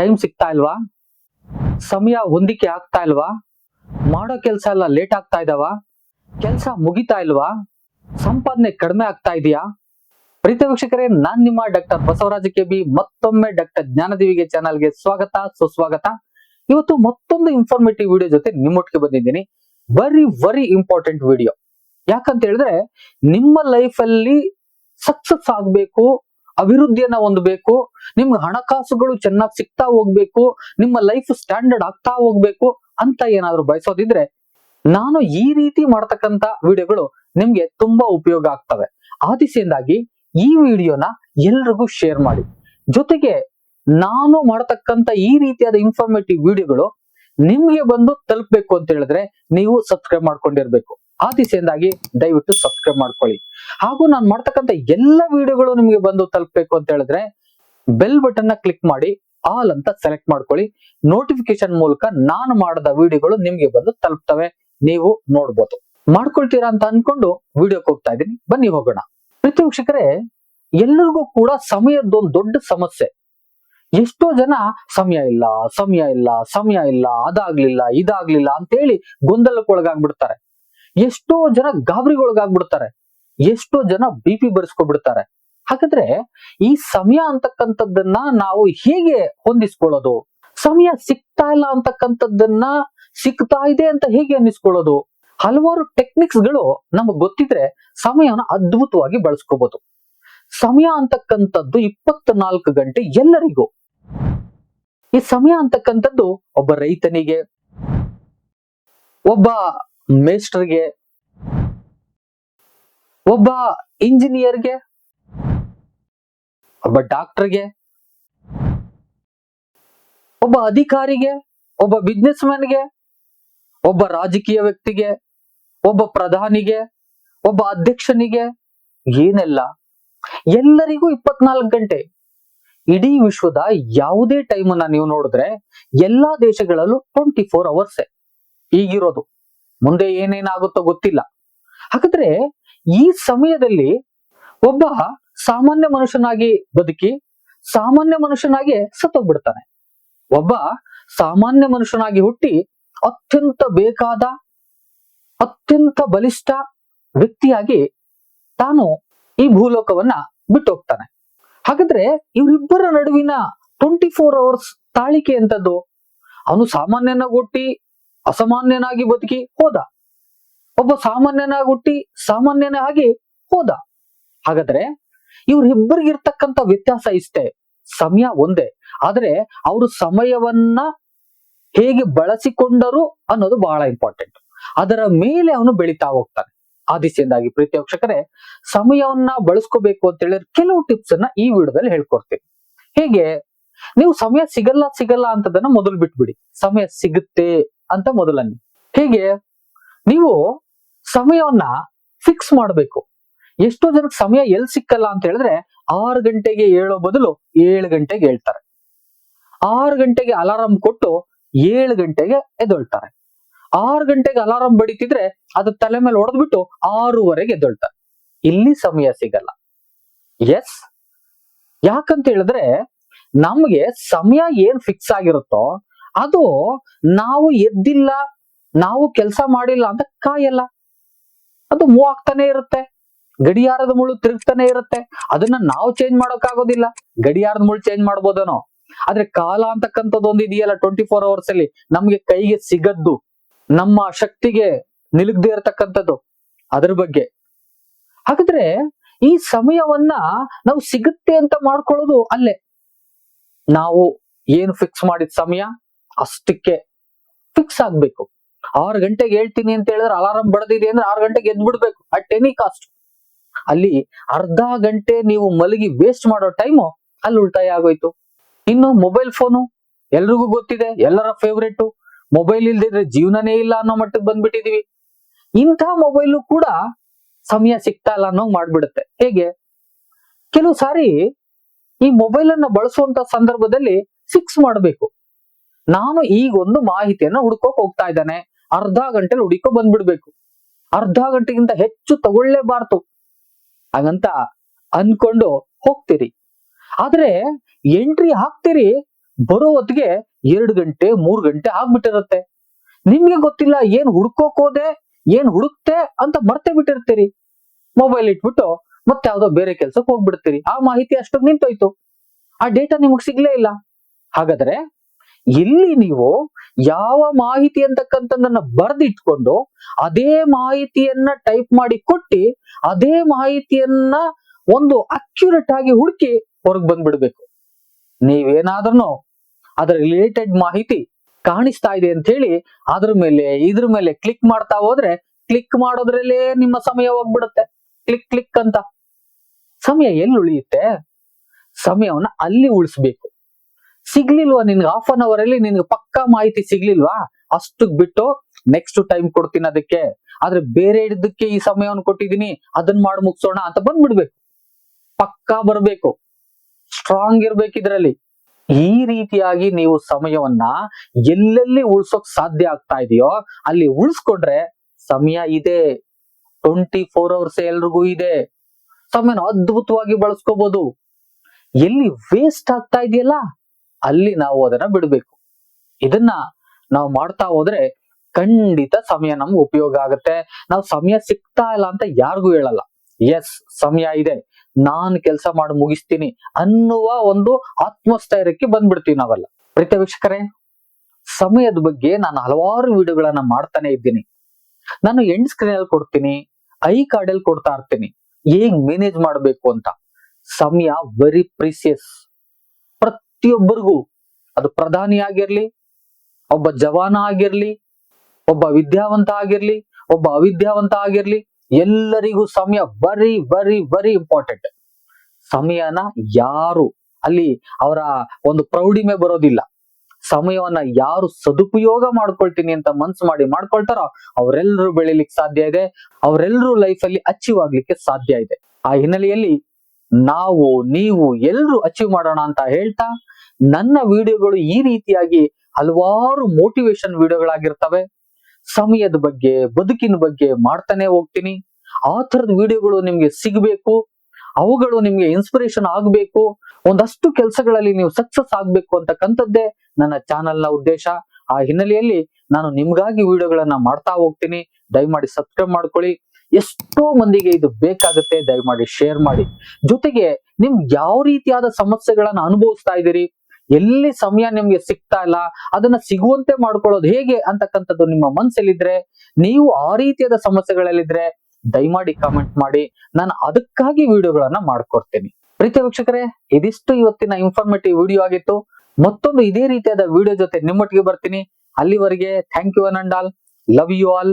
Time ಸಿಗ್ತಾ ಇಲ್ವಾ? ಸಮಯ ಹೊಂದಿಕೆ ಆಗ್ತಾ ಇಲ್ವಾ? ಮಾಡೋ ಕೆಲಸ ಎಲ್ಲ ಲೇಟ್ ಆಗ್ತಾ ಇದಾವ? ಕೆಲಸ ಮುಗಿತಾ ಇಲ್ವಾ? ಸಂಪಾದನೆ ಕಡಿಮೆ ಆಗ್ತಾ ಇದೆಯಾ? ಪ್ರೀತಿ ವೀಕ್ಷಕರೇ ನಾನ್ ನಿಮ್ಮ ಡಾಕ್ಟರ್ ಬಸವರಾಜ ಕೆ ಬಿ ಮತ್ತೊಮ್ಮೆ ಡಾಕ್ಟರ್ ಜ್ಞಾನದೇವಿಗೆ ಚಾನಲ್ಗೆ ಸ್ವಾಗತ, ಸುಸ್ವಾಗತ. ಇವತ್ತು ಮತ್ತೊಂದು ಇನ್ಫಾರ್ಮೇಟಿವ್ ವಿಡಿಯೋ ಜೊತೆ ನಿಮ್ಮೊಟ್ಟಿಗೆ ಬಂದಿದ್ದೀನಿ. ವೆರಿ ವೆರಿ ಇಂಪಾರ್ಟೆಂಟ್ ವಿಡಿಯೋ ಯಾಕಂತ ಹೇಳಿದ್ರೆ, ನಿಮ್ಮ ಲೈಫ್ ಅಲ್ಲಿ ಸಕ್ಸಸ್ ಆಗ್ಬೇಕು ಅಭಿವೃದ್ಧಿಯನ್ನ ಹೊಂದಬೇಕು, ನಿಮ್ಗೆ ಹಣಕಾಸುಗಳು ಚೆನ್ನಾಗಿ ಸಿಗ್ತಾ ಹೋಗ್ಬೇಕು, ನಿಮ್ಮ ಲೈಫ್ ಸ್ಟ್ಯಾಂಡರ್ಡ್ ಆಗ್ತಾ ಹೋಗ್ಬೇಕು ಅಂತ ಏನಾದ್ರು ಬಯಸೋದಿದ್ರೆ ನಾನು ಈ ರೀತಿ ಮಾಡ್ತಕ್ಕಂತ ವಿಡಿಯೋಗಳು ನಿಮ್ಗೆ ತುಂಬಾ ಉಪಯೋಗ ಆಗ್ತವೆ. ಆ ದಿಸೆಯಿಂದಾಗಿ ಈ ವಿಡಿಯೋನ ಎಲ್ರಿಗೂ ಶೇರ್ ಮಾಡಿ. ಜೊತೆಗೆ ನಾನು ಮಾಡತಕ್ಕಂತ ಈ ರೀತಿಯಾದ ಇನ್ಫಾರ್ಮೇಟಿವ್ ವಿಡಿಯೋಗಳು ನಿಮ್ಗೆ ಬಂದು ತಲುಪಬೇಕು ಅಂತ ಹೇಳಿದ್ರೆ ನೀವು ಸಬ್ಸ್ಕ್ರೈಬ್ ಮಾಡ್ಕೊಂಡಿರ್ಬೇಕು. ಆ ದಿಸೆಯಿಂದಾಗಿ ದಯವಿಟ್ಟು ಸಬ್ಸ್ಕ್ರೈಬ್ ಮಾಡ್ಕೊಳ್ಳಿ. ಹಾಗೂ ನಾನು ಮಾಡ್ತಕ್ಕಂಥ ಎಲ್ಲ ವಿಡಿಯೋಗಳು ನಿಮಗೆ ಬಂದು ತಲುಪಬೇಕು ಅಂತ ಹೇಳಿದ್ರೆ ಬೆಲ್ ಬಟನ್ನ ಕ್ಲಿಕ್ ಮಾಡಿ ಆಲ್ ಅಂತ ಸೆಲೆಕ್ಟ್ ಮಾಡ್ಕೊಳ್ಳಿ. ನೋಟಿಫಿಕೇಶನ್ ಮೂಲಕ ನಾನು ಮಾಡಿದ ವಿಡಿಯೋಗಳು ನಿಮ್ಗೆ ಬಂದು ತಲುಪ್ತವೆ. ನೀವು ನೋಡ್ಬೋದು. ಮಾಡ್ಕೊಳ್ತೀರಾ ಅಂತ ಅನ್ಕೊಂಡು ವಿಡಿಯೋಕ್ಕೆ ಹೋಗ್ತಾ ಇದ್ದೀನಿ. ಬನ್ನಿ ಹೋಗೋಣ. ಪ್ರೀತಿ ವೀಕ್ಷಕರೇ, ಎಲ್ಲರಿಗೂ ಕೂಡ ಸಮಯದ್ದೊಂದು ದೊಡ್ಡ ಸಮಸ್ಯೆ. ಎಷ್ಟೋ ಜನ ಸಮಯ ಇಲ್ಲ ಸಮಯ ಇಲ್ಲ ಸಮಯ ಇಲ್ಲ, ಅದಾಗ್ಲಿಲ್ಲ, ಇದಾಗ್ಲಿಲ್ಲ ಅಂತೇಳಿ ಗೊಂದಲಕ್ಕೊಳಗಾಗ್ಬಿಡ್ತಾರೆ. ಎಷ್ಟೋ ಜನ ಗಾಬರಿಗೊಳಗಾಗ್ಬಿಡ್ತಾರೆ. ಎಷ್ಟೋ ಜನ ಬಿ ಪಿ ಬರ್ಸ್ಕೊಬಿಡ್ತಾರೆ. ಹಾಗಾದ್ರೆ ಈ ಸಮಯ ಅಂತಕ್ಕಂಥದ್ದನ್ನ ನಾವು ಹೇಗೆ ಹೊಂದಿಸ್ಕೊಳ್ಳೋದು? ಸಮಯ ಸಿಗ್ತಾ ಇಲ್ಲ ಅಂತಕ್ಕಂಥದ್ದನ್ನ ಸಿಗ್ತಾ ಇದೆ ಅಂತ ಹೇಗೆ ಅನ್ನಿಸ್ಕೊಳ್ಳೋದು? ಹಲವಾರು ಟೆಕ್ನಿಕ್ಸ್ಗಳು ನಮಗ್ ಗೊತ್ತಿದ್ರೆ ಸಮಯನ ಅದ್ಭುತವಾಗಿ ಬಳಸ್ಕೋಬಹುದು ಸಮಯ ಅಂತಕ್ಕಂಥದ್ದು ಇಪ್ಪತ್ನಾಲ್ಕು ಗಂಟೆ ಎಲ್ಲರಿಗೂ. ಈ ಸಮಯ ಅಂತಕ್ಕಂಥದ್ದು ಒಬ್ಬ ರೈತನಿಗೆ, ಒಬ್ಬ ಮೇಸ್ಟರ್ಗೆ. ಒಬ್ಬ ಇಂಜಿನಿಯರ್ಗೆ. ಒಬ್ಬ ಡಾಕ್ಟರ್ಗೆ. ಒಬ್ಬ ಅಧಿಕಾರಿಗೆ, ಒಬ್ಬ ಬಿಸ್ನೆಸ್ ಮ್ಯಾನ್ಗೆ ಒಬ್ಬ ರಾಜಕೀಯ ವ್ಯಕ್ತಿಗೆ, ಒಬ್ಬ ಪ್ರಧಾನಿಗೆ, ಒಬ್ಬ ಅಧ್ಯಕ್ಷನಿಗೆ ಏನೆಲ್ಲ. ಎಲ್ಲರಿಗೂ ಇಪ್ಪತ್ನಾಲ್ಕು ಗಂಟೆ. ಇಡೀ ವಿಶ್ವದ ಯಾವುದೇ ಟೈಮ್ ಅನ್ನ ನೀವು ನೋಡಿದ್ರೆ ಎಲ್ಲಾ ದೇಶಗಳಲ್ಲೂ ಟ್ವೆಂಟಿ ಫೋರ್ ಅವರ್ಸೆ. ಈಗಿರೋದು. ಮುಂದೆ ಏನೇನಾಗುತ್ತೋ ಗೊತ್ತಿಲ್ಲ. ಹಾಗಾದ್ರೆ ಈ ಸಮಯದಲ್ಲಿ ಒಬ್ಬ ಸಾಮಾನ್ಯ ಮನುಷ್ಯನಾಗಿ ಬದುಕಿ ಸಾಮಾನ್ಯ ಮನುಷ್ಯನಾಗಿ ಸತ್ತೋಗ್ಬಿಡ್ತಾನೆ. ಒಬ್ಬ ಸಾಮಾನ್ಯ ಮನುಷ್ಯನಾಗಿ ಹುಟ್ಟಿ ಅತ್ಯಂತ ಬೇಕಾದ, ಅತ್ಯಂತ ಬಲಿಷ್ಠ ವ್ಯಕ್ತಿಯಾಗಿ ತಾನು ಈ ಭೂಲೋಕವನ್ನ ಬಿಟ್ಟು ಹೋಗ್ತಾನೆ ಹಾಗಾದ್ರೆ ಇವರಿಬ್ಬರ ನಡುವಿನ ಟ್ವೆಂಟಿ ಫೋರ್ ಅವರ್ಸ್ ತಾಳಿಕೆ ಅಂತದ್ದು ಅವನು ಸಾಮಾನ್ಯನ ಹುಟ್ಟಿ ಅಸಾಮಾನ್ಯನಾಗಿ ಬದುಕಿ ಹೋದ. ಒಬ್ಬ ಸಾಮಾನ್ಯನಾಗಿ ಹುಟ್ಟಿ ಸಾಮಾನ್ಯನಾಗಿ ಹೋದ. ಹಾಗಾದ್ರೆ ಇವ್ರಿಬ್ಬರಿಗಿರ್ತಕ್ಕಂಥ ವ್ಯತ್ಯಾಸ ಇಷ್ಟೇ. ಸಮಯ ಒಂದೇ. ಆದ್ರೆ ಅವರು ಸಮಯವನ್ನ ಹೇಗೆ ಬಳಸಿಕೊಂಡರು ಅನ್ನೋದು ಬಹಳ ಇಂಪಾರ್ಟೆಂಟ್ ಅದರ ಮೇಲೆ ಅವನು ಬೆಳಿತಾ ಹೋಗ್ತಾನೆ. ಆ ದಿಸೆಯಿಂದಾಗಿ ಪ್ರೀತಿ ಸಮಯವನ್ನ ಬಳಸ್ಕೋಬೇಕು ಅಂತ ಹೇಳಿದ್ರೆ ಕೆಲವು ಟಿಪ್ಸ್ ಅನ್ನ ಈ ವಿಡಿಯೋದಲ್ಲಿ ಹೇಳ್ಕೊಡ್ತೀನಿ. ಹೇಗೆ? ನೀವು ಸಮಯ ಸಿಗಲ್ಲ ಸಿಗಲ್ಲ ಅಂತದನ್ನ ಮೊದಲು ಬಿಟ್ಬಿಡಿ. ಸಮಯ ಸಿಗುತ್ತೆ. ಅಂತ ಮೊದಲನ್ನಿ. ಹೀಗೆ ನೀವು ಸಮಯವನ್ನ ಫಿಕ್ಸ್ ಮಾಡಬೇಕು. ಎಷ್ಟೋ ಜನಕ್ಕೆ ಸಮಯ ಎಲ್ಲಿ ಸಿಕ್ಕಲ್ಲ ಅಂತ ಹೇಳಿದ್ರೆ ಆರು ಗಂಟೆಗೆ ಏಳೋ ಬದಲು ಏಳು ಗಂಟೆಗೆ ಹೇಳ್ತಾರೆ. ಆರು ಗಂಟೆಗೆ ಅಲಾರಾಮ್ ಕೊಟ್ಟು ಏಳು ಗಂಟೆಗೆ ಎದ್ದೊಳ್ತಾರೆ. ಆರು ಗಂಟೆಗೆ ಅಲಾರಾಮ್ ಬಡಿತಿದ್ರೆ ಅದು ತಲೆ ಮೇಲೆ ಹೊಡೆದ್ಬಿಟ್ಟು ಆರೂವರೆಗೆ ಎದ್ದೊಳ್ತಾರೆ. ಇಲ್ಲಿ ಸಮಯ ಸಿಗಲ್ಲ. ಎಸ್ ಯಾಕಂತ ಹೇಳಿದ್ರೆ ನಮ್ಗೆ ಸಮಯ ಏನ್ ಫಿಕ್ಸ್ ಆಗಿರುತ್ತೋ ಅದು ನಾವು ಎದ್ದಿಲ್ಲ, ನಾವು ಕೆಲಸ ಮಾಡಿಲ್ಲ ಅಂತ ಕಾಯಲ್ಲ. ಅದು ಮೂವ್ ಆಗ್ತಾನೆ ಇರುತ್ತೆ. ಗಡಿಯಾರದ ಮುಳ್ಳು ತಿರುಗ್ತಾನೆ ಇರುತ್ತೆ. ಅದನ್ನ ನಾವು ಚೇಂಜ್ ಮಾಡೋಕ್ಕಾಗೋದಿಲ್ಲ. ಗಡಿಯಾರದ ಮುಳ್ಳು ಚೇಂಜ್ ಮಾಡ್ಬೋದೇನೋ. ಆದ್ರೆ ಕಾಲ ಅಂತಕ್ಕಂಥದ್ದು ಒಂದು ಇದೆಯಲ್ಲ ಟ್ವೆಂಟಿ ಫೋರ್ ಅವರ್ಸ್ ಅಲ್ಲಿ ನಮ್ಗೆ ಕೈಗೆ ಸಿಗದ್ದು, ನಮ್ಮ ಶಕ್ತಿಗೆ ನಿಲುಗದೆ ಇರತಕ್ಕಂಥದ್ದು ಅದ್ರ ಬಗ್ಗೆ. ಹಾಗಾದ್ರೆ ಈ ಸಮಯವನ್ನ ನಾವು ಸಿಗುತ್ತೆ ಅಂತ ಮಾಡ್ಕೊಳ್ಳೋದು ಅಲ್ಲೇ. ನಾವು ಏನು ಫಿಕ್ಸ್ ಮಾಡಿದ ಸಮಯ? ಅಷ್ಟಕ್ಕೆ ಫಿಕ್ಸ್ ಆಗ್ಬೇಕು. ಆರು ಗಂಟೆಗೆ ಹೇಳ್ತೀನಿ ಅಂತ ಹೇಳಿದ್ರೆ ಅಲಾರಾಮ್ ಬಡದಿದೆ ಅಂದ್ರೆ ಆರು ಗಂಟೆಗೆ ಎದ್ದು ಬಿಡ್ಬೇಕು ಅಟ್ ಎನಿ ಕಾಸ್ಟ್ ಅಲ್ಲಿ ಅರ್ಧ ಗಂಟೆ ನೀವು ಮಲಗಿ ವೇಸ್ಟ್ ಮಾಡೋ ಟೈಮು ಅಲ್ಲಿ ಉಳಿತಾಯ ಆಗೋಯ್ತು. ಇನ್ನು ಮೊಬೈಲ್ ಫೋನು ಎಲ್ರಿಗೂ ಗೊತ್ತಿದೆ, ಎಲ್ಲರ ಫೇವ್ರೇಟು ಮೊಬೈಲ್ ಇಲ್ದಿದ್ರೆ ಜೀವನನೇ ಇಲ್ಲ ಅನ್ನೋ ಮಟ್ಟಕ್ಕೆ ಬಂದ್ಬಿಟ್ಟಿದೀವಿ. ಇಂಥ ಮೊಬೈಲು ಕೂಡ ಸಮಯ ಸಿಗ್ತಾ ಇಲ್ಲ ಅನ್ನೋ ಮಾಡ್ಬಿಡುತ್ತೆ. ಹೇಗೆ? ಕೆಲವು ಸಾರಿ ಈ ಮೊಬೈಲ್ ಅನ್ನ ಬಳಸುವಂತ ಸಂದರ್ಭದಲ್ಲಿ ಫಿಕ್ಸ್ ಮಾಡಬೇಕು. ನಾನು ಈಗ ಒಂದು ಮಾಹಿತಿಯನ್ನ ಹುಡ್ಕೋಕ್ ಹೋಗ್ತಾ ಇದ್ದಾನೆ. ಅರ್ಧ ಗಂಟೆಲಿ ಹುಡುಕೋ ಬಂದ್ಬಿಡ್ಬೇಕು. ಅರ್ಧ ಗಂಟೆಗಿಂತ ಹೆಚ್ಚು ತಗೊಳ್ಳೇಬಾರ್ದು. ಹಾಗಂತ ಅನ್ಕೊಂಡು ಹೋಗ್ತೀರಿ. ಆದ್ರೆ ಎಂಟ್ರಿ ಹಾಕ್ತೀರಿ, ಬರೋ ಹೊತ್ತಿಗೆ ಎರಡು ಗಂಟೆ, ಮೂರ್ ಗಂಟೆ ಆಗ್ಬಿಟ್ಟಿರುತ್ತೆ. ನಿಮ್ಗೆ ಗೊತ್ತಿಲ್ಲ ಏನ್ ಹುಡ್ಕೋಕ್ ಹೋದೆ, ಏನ್ ಹುಡುಕ್ತೆ ಅಂತ ಮರ್ತೆ ಬಿಟ್ಟಿರ್ತೀರಿ. ಮೊಬೈಲ್ ಇಟ್ಬಿಟ್ಟು ಮತ್ತೆ ಯಾವ್ದೋ ಬೇರೆ ಕೆಲ್ಸಕ್ಕೆ ಹೋಗ್ಬಿಡ್ತೀರಿ. ಆ ಮಾಹಿತಿ ಅಷ್ಟೊಂದು ನಿಂತೋಯ್ತು. ಆ ಡೇಟಾ ನಿಮಗ್ ಸಿಗ್ಲೇ ಇಲ್ಲ. ಹಾಗಾದ್ರೆ ಇಲ್ಲಿ ನೀವು ಯಾವ ಮಾಹಿತಿ ಅಂತಕ್ಕಂಥದ್ದನ್ನ ಬರೆದಿಟ್ಕೊಂಡು ಅದೇ ಮಾಹಿತಿಯನ್ನ ಟೈಪ್ ಮಾಡಿ ಕೊಟ್ಟಿ ಅದೇ ಮಾಹಿತಿಯನ್ನ ಒಂದು ಅಕ್ಯುರೇಟ್ ಆಗಿ ಹುಡುಕಿ ಹೊರಗೆ ಬಂದ್ಬಿಡ್ಬೇಕು. ನೀವೇನಾದ್ರೂ ಅದರ ರಿಲೇಟೆಡ್ ಮಾಹಿತಿ ಕಾಣಿಸ್ತಾ ಇದೆ ಅಂತ ಹೇಳಿ ಅದ್ರ ಮೇಲೆ, ಇದ್ರ ಮೇಲೆ ಕ್ಲಿಕ್ ಮಾಡ್ತಾ ಹೋದ್ರೆ ಕ್ಲಿಕ್ ಮಾಡೋದ್ರಲ್ಲೇ ನಿಮ್ಮ ಸಮಯ ಹೋಗ್ಬಿಡುತ್ತೆ. ಕ್ಲಿಕ್ ಕ್ಲಿಕ್ ಅಂತ. ಸಮಯ ಎಲ್ಲಿ ಉಳಿಯುತ್ತೆ? ಸಮಯವನ್ನ ಅಲ್ಲಿ ಉಳಿಸ್ಬೇಕು. ಸಿಗ್ಲಿಲ್ವಾ ನಿನ್ಗೆ? ಹಾಫ್ ಅನ್ ಅವರ್ ಅಲ್ಲಿ ನಿನ್ಗೆ ಪಕ್ಕಾ ಮಾಹಿತಿ ಸಿಗ್ಲಿಲ್ವಾ? ಅಷ್ಟಕ್ ಬಿಟ್ಟು ನೆಕ್ಸ್ಟ್ ಟೈಮ್ ಕೊಡ್ತೀನಿ ಅದಕ್ಕೆ. ಆದ್ರೆ ಬೇರೆ ಇದಕ್ಕೆ ಈ ಸಮಯವನ್ನು ಕೊಟ್ಟಿದ್ದೀನಿ ಅದನ್ನ ಮಾಡಿ ಮುಗಿಸೋಣ ಅಂತ ಬಂದ್ಬಿಡ್ಬೇಕು. ಪಕ್ಕಾ ಬರ್ಬೇಕು. ಸ್ಟ್ರಾಂಗ್ ಇರ್ಬೇಕು ಇದ್ರಲ್ಲಿ. ಈ ರೀತಿಯಾಗಿ ನೀವು ಸಮಯವನ್ನ ಎಲ್ಲೆಲ್ಲಿ ಉಳ್ಸೋಕ್ ಸಾಧ್ಯ ಆಗ್ತಾ ಇದೆಯೋ, ಅಲ್ಲಿ ಉಳ್ಸ್ಕೊಂಡ್ರೆ ಸಮಯ ಇದೆ. ಟ್ವೆಂಟಿ ಫೋರ್ ಅವರ್ಸ್ ಎಲ್ರಿಗೂ ಇದೆ. ಸಮಯನ ಅದ್ಭುತವಾಗಿ ಬಳಸ್ಕೋಬಹುದು ಎಲ್ಲಿ ವೇಸ್ಟ್ ಆಗ್ತಾ ಇದೆಯಲ್ಲ? ಅಲ್ಲಿ ನಾವು ಅದನ್ನ ಬಿಡ್ಬೇಕು. ಇದನ್ನ ನಾವು ಮಾಡ್ತಾ ಹೋದ್ರೆ ಖಂಡಿತ ಸಮಯ ನಮ್ಗೆ ಉಪಯೋಗ ಆಗುತ್ತೆ. ನಾವು ಸಮಯ ಸಿಗ್ತಾ ಇಲ್ಲ ಅಂತ ಯಾರಿಗೂ ಹೇಳಲ್ಲ. ಎಸ್ ಸಮಯ ಇದೆ. ನಾನ್ ಕೆಲಸ ಮಾಡಿ ಮುಗಿಸ್ತೀನಿ ಅನ್ನುವ ಒಂದು ಆತ್ಮಸ್ಥೈರ್ಯಕ್ಕೆ ಬಂದ್ಬಿಡ್ತೀವಿ ನಾವೆಲ್ಲ. ಪ್ರೀತ ವೀಕ್ಷಕರೇ, ಸಮಯದ ಬಗ್ಗೆ ನಾನು ಹಲವಾರು ವಿಡಿಯೋಗಳನ್ನ ಮಾಡ್ತಾನೆ ಇದ್ದೀನಿ. ನಾನು ಎಂಡ್ ಸ್ಕ್ರೀನ್ ಅಲ್ಲಿ ಕೊಡ್ತೀನಿ ಐ ಕಾರ್ಡ್ ಅಲ್ಲಿ ಕೊಡ್ತಾ ಇರ್ತೀನಿ. ಹೇಗ್ ಮ್ಯಾನೇಜ್ ಮಾಡಬೇಕು ಅಂತ. ಸಮಯ ವೆರಿ ಪ್ರೀಸಿಯಸ್ ಪ್ರತಿಯೊಬ್ಬರಿಗೂ ಅದು ಪ್ರಧಾನಿ ಆಗಿರ್ಲಿ, ಒಬ್ಬ ಜವಾನ ಆಗಿರ್ಲಿ, ಒಬ್ಬ ವಿದ್ಯಾವಂತ ಆಗಿರ್ಲಿ, ಒಬ್ಬ ಅವಿದ್ಯಾವಂತ ಆಗಿರ್ಲಿ, ಎಲ್ಲರಿಗೂ ಸಮಯ ವೆರಿ ವೆರಿ ವೆರಿ ಇಂಪಾರ್ಟೆಂಟ್ ಸಮಯನ ಯಾರು, ಅಲ್ಲಿ ಅವರ ಒಂದು ಪ್ರೌಢಿಮೆ ಬರೋದಿಲ್ಲ. ಸಮಯವನ್ನ ಯಾರು ಸದುಪಯೋಗ ಮಾಡ್ಕೊಳ್ತೀನಿ ಅಂತ ಮನ್ಸು ಮಾಡಿ ಮಾಡ್ಕೊಳ್ತಾರೋ ಅವರೆಲ್ಲರೂ ಬೆಳಿಲಿಕ್ಕೆ ಸಾಧ್ಯ ಇದೆ, ಅವರೆಲ್ಲರೂ ಲೈಫ್ ಅಲ್ಲಿ ಅಚೀವ್ ಆಗ್ಲಿಕ್ಕೆ ಸಾಧ್ಯ ಇದೆ. ಆ ಹಿನ್ನೆಲೆಯಲ್ಲಿ ನಾವು, ನೀವು ಎಲ್ಲರೂ ಅಚೀವ್ ಮಾಡೋಣ ಅಂತ ಹೇಳ್ತಾ ನನ್ನ ವಿಡಿಯೋಗಳು ಈ ರೀತಿಯಾಗಿ ಹಲವಾರು ಮೋಟಿವೇಶನ್ ವಿಡಿಯೋಗಳಾಗಿರ್ತವೆ. ಸಮಯದ ಬಗ್ಗೆ, ಬದುಕಿನ ಬಗ್ಗೆ ಮಾಡ್ತಾನೆ ಹೋಗ್ತೀನಿ. ಆ ತರದ ವಿಡಿಯೋಗಳು ನಿಮ್ಗೆ ಸಿಗ್ಬೇಕು. ಅವುಗಳು ನಿಮ್ಗೆ ಇನ್ಸ್ಪಿರೇಷನ್ ಆಗ್ಬೇಕು. ಒಂದಷ್ಟು ಕೆಲಸಗಳಲ್ಲಿ ನೀವು ಸಕ್ಸಸ್ ಆಗ್ಬೇಕು ಅಂತಕ್ಕಂಥದ್ದೇ ನನ್ನ ಚಾನೆಲ್ನ ಉದ್ದೇಶ. ಆ ಹಿನ್ನೆಲೆಯಲ್ಲಿ ನಾನು ನಿಮ್ಗಾಗಿ ವಿಡಿಯೋಗಳನ್ನ ಮಾಡ್ತಾ ಹೋಗ್ತೀನಿ. ದಯಮಾಡಿ ಸಬ್ಸ್ಕ್ರೈಬ್ ಮಾಡ್ಕೊಳ್ಳಿ. ಎಷ್ಟೋ ಮಂದಿಗೆ ಇದು ಬೇಕಾಗುತ್ತೆ, ದಯಮಾಡಿ ಶೇರ್ ಮಾಡಿ. ಜೊತೆಗೆ ನಿಮ್ ಯಾವ ರೀತಿಯಾದ ಸಮಸ್ಯೆಗಳನ್ನ ಅನುಭವಿಸ್ತಾ ಇದ್ದೀರಿ? ಎಲ್ಲಿ ಸಮಯ ನಿಮ್ಗೆ ಸಿಗ್ತಾ ಇಲ್ಲ, ಅದನ್ನ ಸಿಗುವಂತೆ ಮಾಡ್ಕೊಳ್ಳೋದು ಹೇಗೆ ಅಂತಕ್ಕಂಥದ್ದು ನಿಮ್ಮ ಮನಸ್ಸಲ್ಲಿದ್ರೆ ನೀವು ಆ ರೀತಿಯಾದ ಸಮಸ್ಯೆಗಳಲ್ಲಿದ್ರೆ ದಯಮಾಡಿ ಕಾಮೆಂಟ್ ಮಾಡಿ, ನಾನು ಅದಕ್ಕಾಗಿ ವಿಡಿಯೋಗಳನ್ನ ಮಾಡ್ಕೊಡ್ತೀನಿ. ಪ್ರೀತಿ ವೀಕ್ಷಕರೇ, ಇದಿಷ್ಟು ಇವತ್ತಿನ ಇನ್ಫಾರ್ಮೇಟಿವ್ ವಿಡಿಯೋ ಆಗಿತ್ತು. ಮತ್ತೊಂದು ಇದೇ ರೀತಿಯಾದ ವಿಡಿಯೋ ಜೊತೆ ನಿಮ್ಮೊಟ್ಟಿಗೆ ಬರ್ತೀನಿ. ಅಲ್ಲಿವರೆಗೆ thank you and all love you all